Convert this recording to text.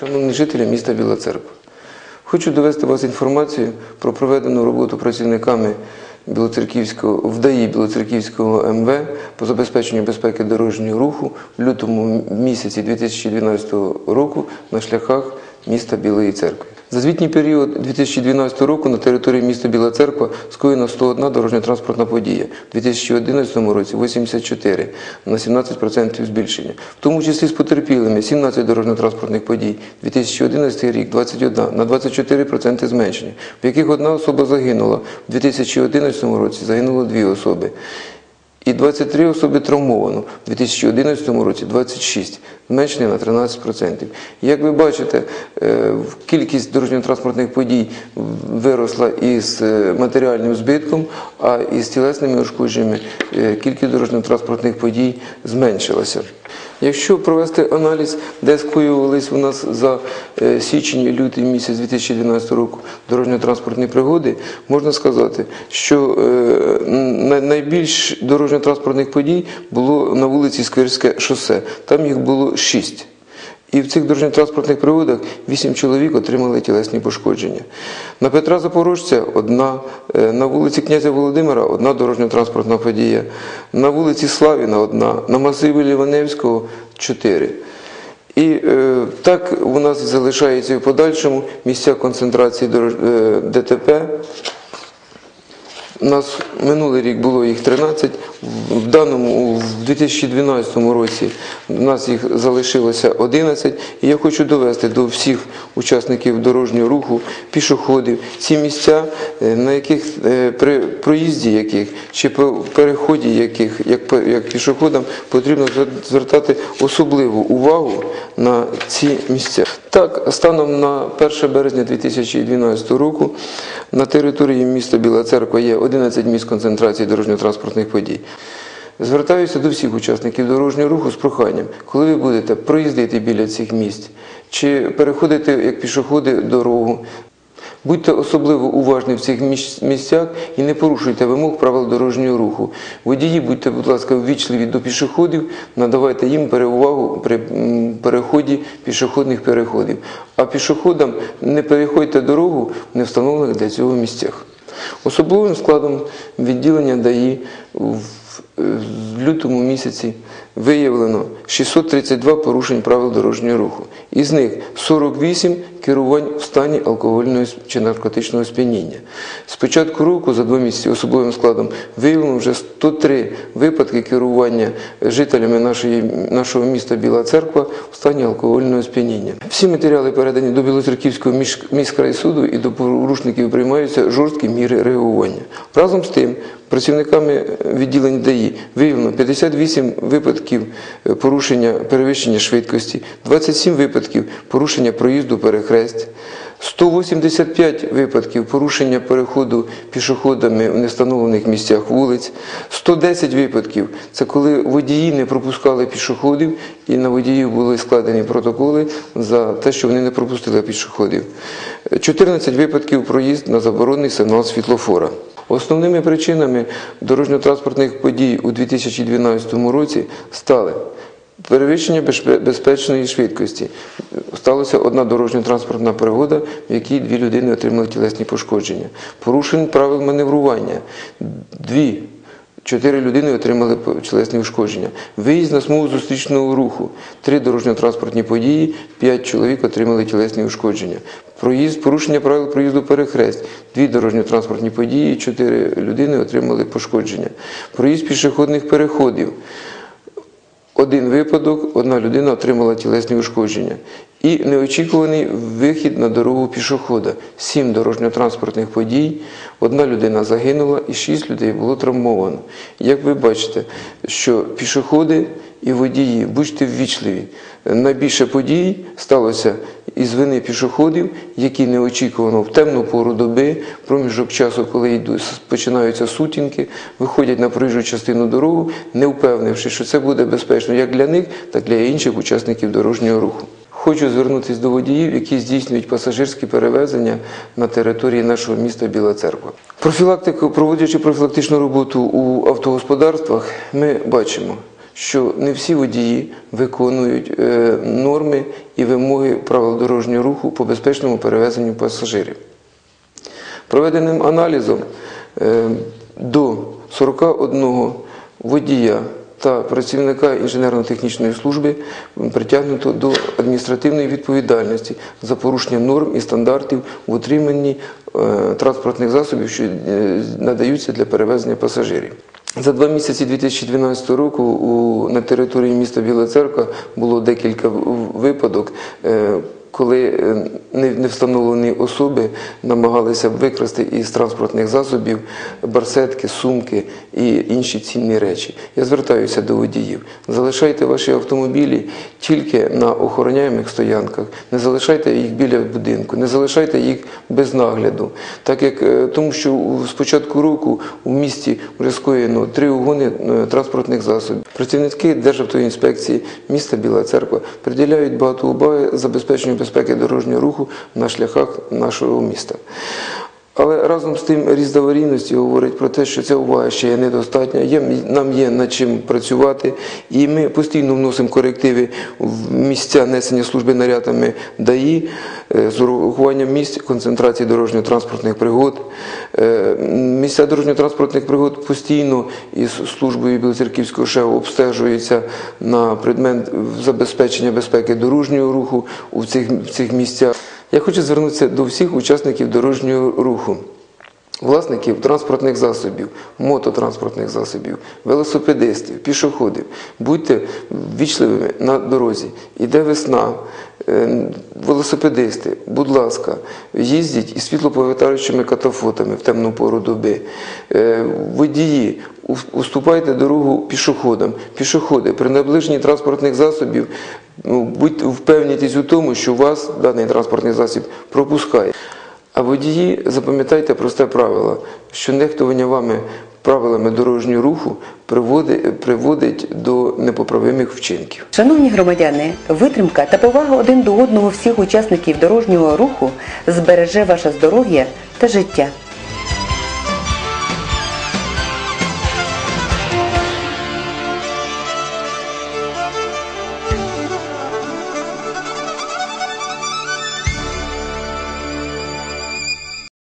Шановні жителі міста Біла Церква, хочу довести вас інформацію про проведену роботу працівниками Білоцерківського вдаї Білоцерківського МВ по забезпеченню безпеки дорожнього руху в лютому місяці 2012 року на шляхах міста Білої Церкви. За звітній період 2012 року на території міста Біла Церква скоєно 101 дорожньо-транспортна подія, у 2011 році 84, на 17% збільшення. В тому числі з потерпілими 17 дорожньо-транспортних подій, 2011 рік 21, на 24% зменшення, в яких одна особа загинула, в 2011 році загинуло дві особи. І 23 особи травмовано. У 2011 році 26, зменшення на 13%. Як ви бачите, е, кількість дорожньо-транспортних подій виросла із е, матеріальним збитком, а із тілесними ушкодженнями е, кількість дорожньо-транспортних подій зменшилася. Якщо провести аналіз, де скоювались у нас за е, січень і лютий місяць 2012 року дорожньо-транспортні пригоди, можна сказати, що найбільш дорожньо-транспортних подій було на вулиці Сквирське шосе. Там їх було шість. І в цих дорожньо-транспортних пригодах вісім чоловік отримали тілесні пошкодження. На Петра Запорожця одна, е, на вулиці князя Володимира одна дорожньо-транспортна подія, на вулиці Славіна одна, на масиві Ліваневського чотири. І е, так у нас залишається в подальшому місця концентрації дорож... е, ДТП. У нас минулий рік було їх 13, в даному в 2012 році у нас їх залишилося 11. І я хочу довести до всіх учасників дорожнього руху, пішоходів, ці місця, е, на яких е, при проїзді яких чи по переході яких, як, як пішоходам, потрібно звер- звертати особливу увагу на ці місця. Так, станом на 1 березня 2012 року на території міста Біла Церква є 11 місць концентрації дорожньо-транспортних подій. Звертаюся до всіх учасників дорожнього руху з проханням, коли ви будете проїздити біля цих місць чи переходити як пішоходи дорогу. Будьте особливо уважні в цих місцях і не порушуйте вимог правил дорожнього руху. Водії, будьте, будь ласка, ввічливі до пішоходів, надавайте їм перевагу при переході пішохідних переходів. А пішоходам не переходьте дорогу в невстановлених для цього місцях. Особливим складом відділення ДАІ в в лютому місяці виявлено 632 порушень правил дорожнього руху. Із них 48 керувань в стані алкогольного чи наркотичного сп'яніння. З початку року за два місяці особливим складом виявлено вже 103 випадки керування жителями нашої, нашого міста Біла Церква в стані алкогольного сп'яніння. Всі матеріали передані до Білоцерківського міськрайсуду і до порушників приймаються жорсткі міри реагування. Разом з тим, працівниками відділень ДАІ виявлено 58 випадків е, порушення перевищення швидкості, 27 випадків порушення проїзду перехресть, 185 випадків порушення переходу пішоходами в нестановлених місцях вулиць, 110 випадків це коли водії не пропускали пішоходів і на водіїв були складені протоколи за те, що вони не пропустили пішоходів. 14 випадків проїзд на заборонений сигнал світлофора. Основними причинами дорожньо-транспортних подій у 2012 році стали перевищення безпечної швидкості. Сталася одна дорожньо-транспортна пригода, в якій дві людини отримали тілесні пошкодження. Порушень правил маневрування. Дві Чотири людини отримали тілесні ушкодження. Виїзд на смугу зустрічного руху. Три дорожньо-транспортні події, п'ять чоловік отримали тілесні ушкодження. Проїзд, порушення правил проїзду перехрест. Дві дорожньо-транспортні події, чотири людини отримали пошкодження. Проїзд пішохідних переходів. один випадок, одна людина отримала тілесні ушкодження. І неочікуваний вихід на дорогу пішохода. Сім дорожньо-транспортних подій, одна людина загинула і шість людей було травмовано. Як ви бачите, що пішоходи і водії, будьте ввічливі. Найбільше подій сталося із вини пішоходів, які неочікувано в темну пору доби, проміжок часу, коли починаються сутінки, виходять на проїжджу частину дорогу, не впевнивши, що це буде безпечно як для них, так і для інших учасників дорожнього руху. Хочу звернутися до водіїв, які здійснюють пасажирські перевезення на території нашого міста Біла Церква. Профілактику, проводячи профілактичну роботу у автогосподарствах, ми бачимо, що не всі водії виконують е, норми і вимоги правил дорожнього руху по безпечному перевезенню пасажирів. Проведеним аналізом е, до 41 водія та працівника інженерно-технічної служби притягнуто до адміністративної відповідальності за порушення норм і стандартів в утриманні е, транспортних засобів, що надаються для перевезення пасажирів. За два місяці 2012 року у, на території міста Біла Церква було декілька випадок, е, коли е, не встановлені особи намагалися викрасти із транспортних засобів барсетки, сумки і інші цінні речі. Я звертаюся до водіїв. Залишайте ваші автомобілі тільки на охороняємих стоянках, не залишайте їх біля будинку, не залишайте їх без нагляду. Так як е, тому, що з початку року у місті вже скоєно три угони е, транспортних засобів. Працівники Державтоінспекції міста Біла Церква приділяють багато уваги забезпеченню безпеки дорожнього руху на шляхах нашого міста. Але разом з тим ріст говорить про те, що ця увага ще є недостатня. Є, нам є над чим працювати, і ми постійно вносимо корективи в місця несення служби нарядами ДАІ е, з урахуванням місць концентрації дорожньо-транспортних пригод. Е, Місця дорожньо-транспортних пригод постійно із службою Білоцерківського ШЕО обстежуються на предмет забезпечення безпеки дорожнього руху у цих, в цих місцях. Я хочу звернутися до всіх учасників дорожнього руху. Власників транспортних засобів, мототранспортних засобів, велосипедистів, пішоходів, будьте ввічливими на дорозі. Іде весна, е, велосипедисти, будь ласка, їздіть із світлоповертаючими катафотами в темну пору доби. Е, Водії, уступайте дорогу пішоходам. Пішоходи при наближенні транспортних засобів ну, будьте впевнітесь у тому, що вас даний транспортний засіб пропускає. А водії, запам'ятайте просте правило, що нехтування вами правилами дорожнього руху приводить, приводить до непоправимих вчинків. Шановні громадяни, витримка та повага один до одного всіх учасників дорожнього руху збереже ваше здоров'я та життя.